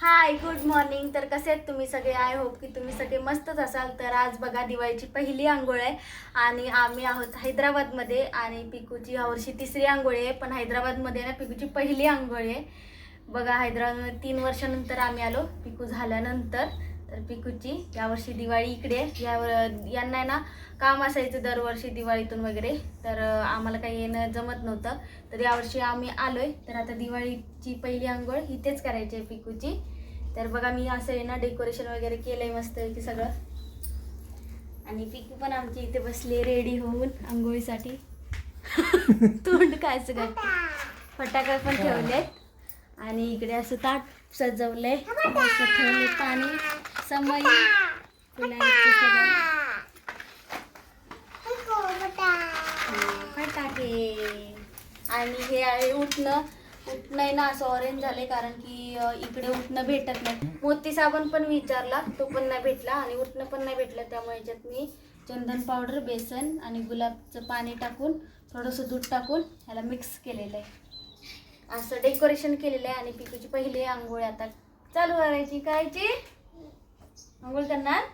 Hi good morning तर कसे आहेत तुम्ही सगळे? आय होप की तुम्ही सगळे मस्तच असाल. तर आज बघा दिवाळीची पहिली आंघोळ आहे आणि आम्ही आहोत हैदराबादमध्ये आणि पिकूची यावर्षी तिसरी आंघोळ आहे. पण हैदराबादमध्ये ना पिकूची पहिली आंघोळ आहे. बघा हैदराबादमध्ये तीन वर्षानंतर आम्ही आलो. पिकू झाल्यानंतर तर पिकूची. यावर्षी दिवाळी इकडे आहे. यावर यांना ना काम असायचं दरवर्षी दिवाळीतून वगैरे. तर आम्हाला काही येणं जमत नव्हतं. तर यावर्षी आम्ही आलोय. तर आता दिवाळीची पहिली आंघोळ इथेच करायची आहे पिकूची. तर बघा मी असं आहे ना डेकोरेशन वगैरे केलंय मस्त की सगळं. आणि पिकू पण आमची इथे बसली रेडी होऊन आंघोळीसाठी. तोंड काय सगळं? फटाका पण ठेवले आणि इकडे असं ताट सजवलंय. असं ठेवले पाणी. समई. फुलांची फटाके आणि हे आहे उठणं. उठणं आहे ना असं ऑरेंज झाले कारण की इकडे उठणं भेटत नाही. मोती साबण पण विचारला तो पण नाही भेटला आणि उठणं पण नाही भेटलं. त्यामुळे याच्यात मी चंदन पावडर बेसन आणि गुलाबचं पाणी टाकून थोडंसं दूध टाकून ह्याला मिक्स केलेलं आहे. असं डेकोरेशन केलेलं आहे आणि पिकूची पहिली आंघोळ आता. चालू करायची करायची आंघोळ करणार?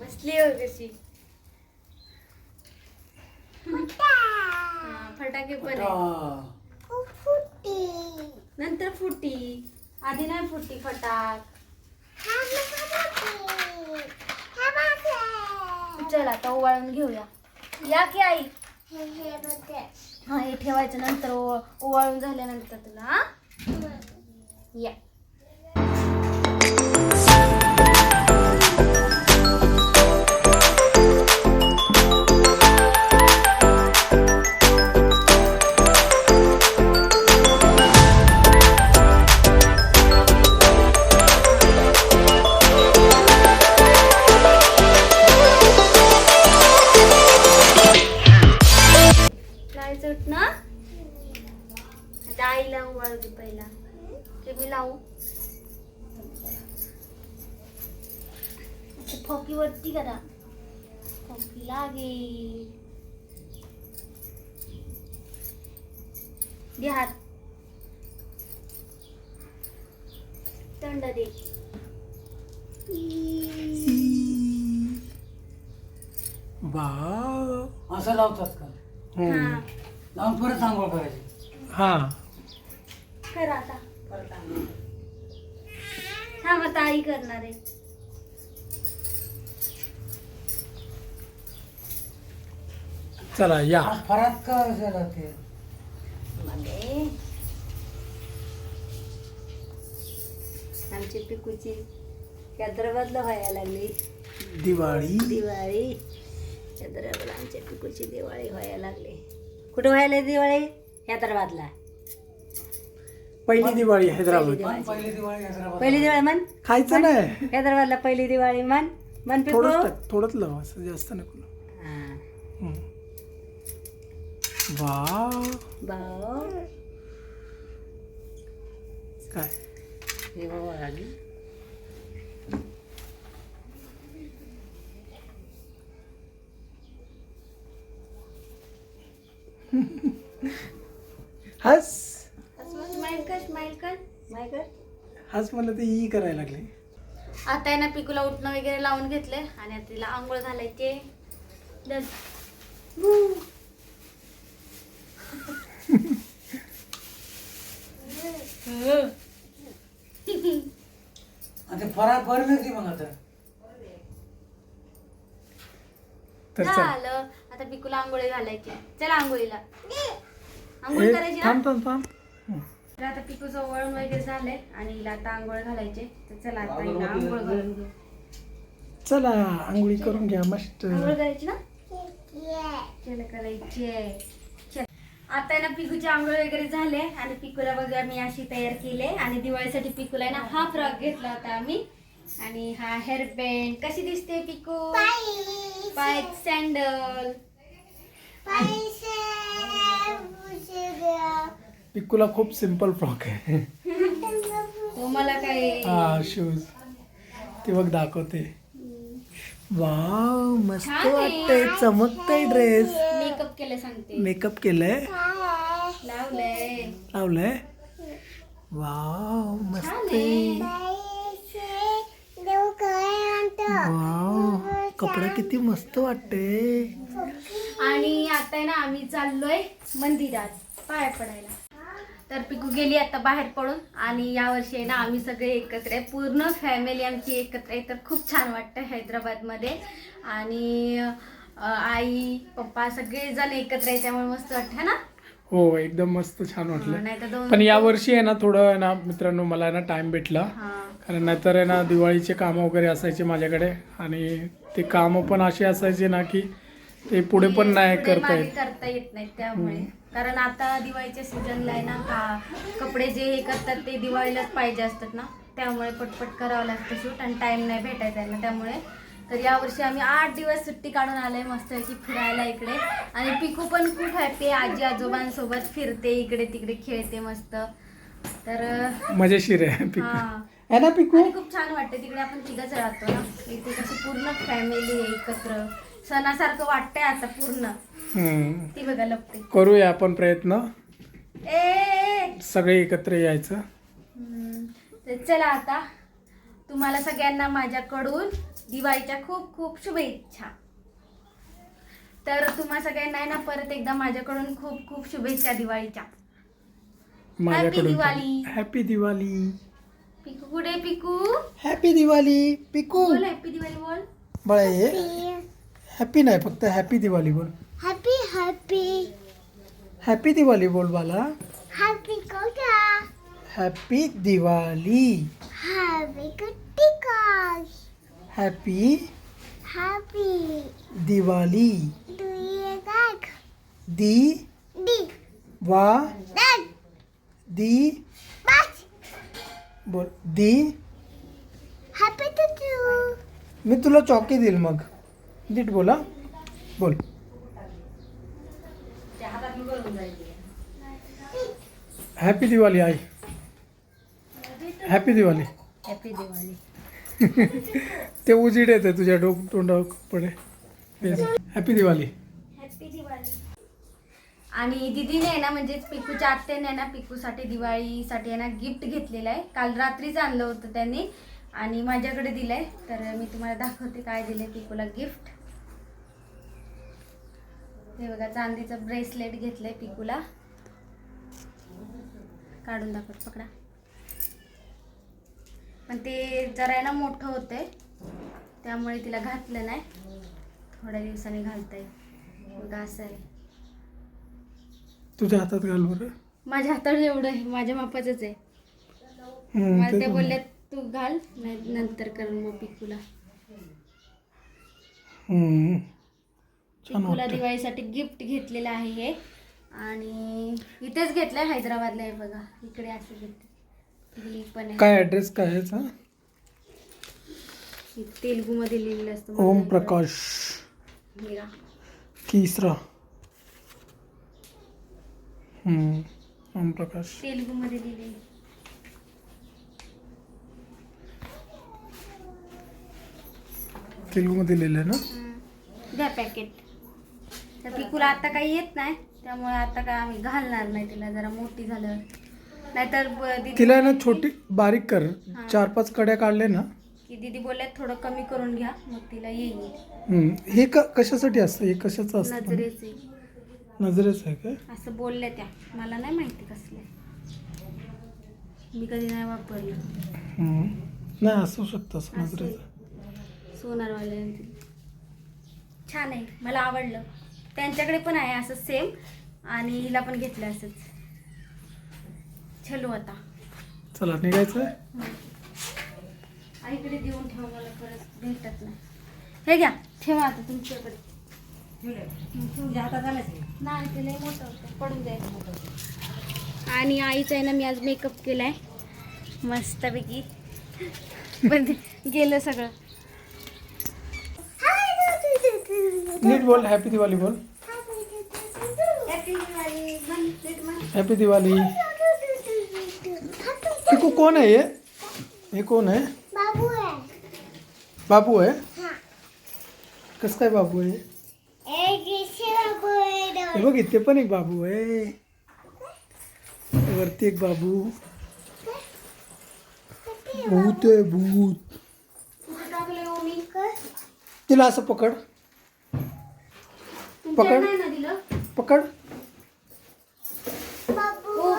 बसली हो कशी? हा, फटाके पण आहे नंतर फुटी. आधी नाही फुटी फटाक. चल आता ओवाळून घेऊया. या की आई? हा हे ठेवायचं नंतर ओव- ओवाळून झाल्यानंतर तुला हा? या. फोकी वरती करा. फोकी लागे दे हात. थंड दे. वाव. असं लावतात का? हा. लावून परत आंघोळ करायची. हा. करा आता. हा मग आई करणार आहे. चला या. फरात का झालं ते? मध्ये आमची पिकूची हैदराबादला व्हायला लागली. दिवाळी. दिवाळी. हैदराबाद आमच्या पिकूची दिवाळी व्हायला लागली. कुठं व्हायला दिवाळी? हैदराबादला पहिली दिवाळी हैदराबाद. पहिली दिवाळी. हैदराबाद पहिली दिवाळी मन खायचं नाही. हैदराबादला पहिली दिवाळी मन मन पिकू. थोडंच थोडंच लाव असं जास्त नको. हम्म. वाव. भाऊ काय? हे बाबा आली हस. हस मला ते ई करायला लागले. आता आहे ना पिकूला उठणं वगैरे लावून घेतलंय आणि आता तिला आंघोळ घालायचे भर मिळते मग आता. तर चल. झालं आता पिकूला आंघोळी घालायची. चला आंघोळीला. आंघोळ ए, करायची ना? थांब थांब थांब. हम्म. तर आता पिकूचं वळण वगैरे झालंय आणि हिला आता आंघोळ घालायचे. तर चला आता हिला आंघोळ घालून घेऊ चला आंघोळी करून घ्या मस्त. आंघोळ करायची ना? चला करायची आहे. चल. आता आहे ना पिकूची आंघोळ वगैरे झाले आणि पिकूला बघा मी अशी तयार केले आणि दिवाळीसाठी पिकूला आहे ना हा फ्रॉक घेतला होता आम्ही. आणि हा हेअर बँड कशी दिसते पिकू? पाय सँडल पिक्कूला खूप सिंपल फ्रॉक आहे. तो मला काय? हा शूज ते बघ दाखवते. वाव मस्त. वाटतंय चमकतय ड्रेस मेकअप केलं सांगते. मेकअप केलंय? लावलंय. लावलंय? वाव मस्त वाव कपडा किती मस्त वाटते. आणि आता आहे ना आम्ही चाललोय मंदिरात पाया पडायला. तर पिकू गेली आता बाहेर पडून आणि यावर्षी आहे ना आम्ही सगळे एकत्र आहे. पूर्ण फॅमिली आमची एकत्र आहे. तर खूप छान वाटतं हैदराबादमध्ये. आणि आई पप्पा सगळेजण एकत्र आहे त्यामुळे मस्त वाटतं ना? हो एकदम मस्त छान वाटलं. नाही तर दोन पण या वर्षी आहे ना थोडं ना मित्रांनो मला ना टाइम भेटला. हा. कारण नाहीतर आहे ना दिवाळीचे कामं वगैरे असायचे माझ्याकडे. आणि ते कामं पण असे असायचे ना की ते पुढे पण नाही करता येत. करता येत नाहीत त्यामुळे. कारण आता दिवाळीच्या सीझनला आहे ना का कपडे जे हे करतात ते दिवाळीलाच पाहिजे असतात ना. त्यामुळे पटपट करावं लागतं शूट आणि टाइम नाही भेटायचा ना त्यामुळे तर यावर्षी आम्ही आठ दिवस सुट्टी काढून आलोय मस्त की फिरायला इकडे. आणि पिकू पण खूप हॅपी आजी आजोबांसोबत फिरते इकडे तिकडे खेळते मस्त. तर मजेशीर आहे हा. आहे ना पिकू? आणि खूप छान वाटते. तिकडे आपण तिघच राहतो ना. इथे कशी पूर्ण फॅमिली आहे एकत्र. सणासारखं वाटतंय आता पूर्ण. हम्म. ती बघा लपते. करूया आपण प्रयत्न. ए, ए सगळे एकत्र यायचं. हम्म, तर चला आता तुम्हाला सगळ्यांना माझ्याकडून दिवाळीच्या खूप खूप शुभेच्छा. तर तुम्हा सगळ्यांना आहे ना परत एकदा माझ्याकडून खूप खूप शुभेच्छा दिवाळीच्या. माझ्याकडून दिवाळी. हॅपी दिवाळी पिकू कुठे पिकू? हॅपी दिवाळी पिकू. बोल हॅपी दिवाळी बोल. बळा ये हॅपी नाही फक्त हॅपी दिवाळी बोल. हॅपी हॅपी हॅपी दिवाळी बोल बाला हॅपी कोटा हॅपी दिवाळी हॅपी कुट्टी हॅपी हॅपी दिवाळी दी डी वा दी बस बोल दी? हॅपी मी तुला चॉकी देईल मग. नीट बोला बोल. हॅपी दिवाळी आई. हॅपी दिवाळी हॅपी दिवाळी ते उजीड येते तुझ्या डोक दिवाळी हॅपी दिवाळी आणि दिदीने आहे ना म्हणजे पिकूच्या आत्याने आहे ना पिकूसाठी दिवाळीसाठी आहे ना गिफ्ट घेतलेलं आहे. काल रात्रीच आणलं होतं त्यांनी आणि माझ्याकडे दिलं आहे तर मी तुम्हाला दाखवते काय दिलंय पिकूला गिफ्ट हे बघा चांदीचं ब्रेसलेट घेतलं आहे पिकूला. काढून दाखवत पकडा. पण ते जरा आहे ना मोठं होतं त्यामुळे तिला घातलं नाही. थोड्या दिवसांनी घालता येईल बघा असं आहे. तुझ्या हातात घाल बरं. माझ्या हातात एवढं आहे माझ्या मापाचंच आहे. हम्म, मला ते ते पण. बोलले तू घाल नाही नंतर कर मग पिकूला. हम्म. छान पिकूला वाटतं दिवाळीसाठी गिफ्ट घेतलेलं आहे हे. आणि इथेच घेतलंय हैदराबादला आहे बघा. इकडे असं घेतलं पण आहे. काय ॲड्रेस काय आहे याचा? तेलगू मध्ये लिहिलेलं असतं. ओम प्रकाश. मीरा. तिसरा हम्म, ओम प्रकाश. तेलगू मध्ये लिहिले तेलुगूमध्ये लिहिलं ना? द्या पॅकेट तर पिकूला आता काही येत नाही त्यामुळे आता काय आम्ही घालणार नाही तिला जरा मोठी झालं नाहीतर ब- दीदी तिला आहे ना छोटी बारीक कर. चार पाच कड्या काढले ना. की दीदी बोलले थोडं कमी करून घ्या मग तिला येईल. हम्म. हे क कशासाठी असतं? हे कशाचं असतं? नजरेचे नजरेचं आहे काय? असं बोलल्या त्या. मला नाही माहिती कसले मी कधी नाही वापरलं. हम्म. नाही असू शकतं असं असं नजरेचं. सोनारवाल्यांची. छान आहे. मला आवडलं. त्यांच्याकडे पण आहे असं सेम आणि हिला पण घेतलं असंच. चलो आता. चला निघायचं आहे आईकडे देऊन ठेवा मला परत भेटत नाही. हे घ्या. ठेवा आता तुमच्याकडे. नाही ते लय मोठं होतं पडून जाईल आणि आईचा आहे ना मी आज मेकअप केलाय. मस्तपैकी. पण गेलं सगळं. नीट बोल हॅपी दिवाळी बोल. हॅपी दिवाळी. पिकू कोण आहे हे? हे कोण आहे? बाबू आहे. बाबू आहे? कसं काय बाबू आहे बाबू आहे हे बघ इथे पण एक बाबू आहे. वरती एक बाबू. भूत आहे भूत. हो तिला असं पकड. पकड. नाही ना दिलं? पकड. हो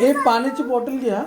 एक पाण्याची बॉटल घ्या. हा?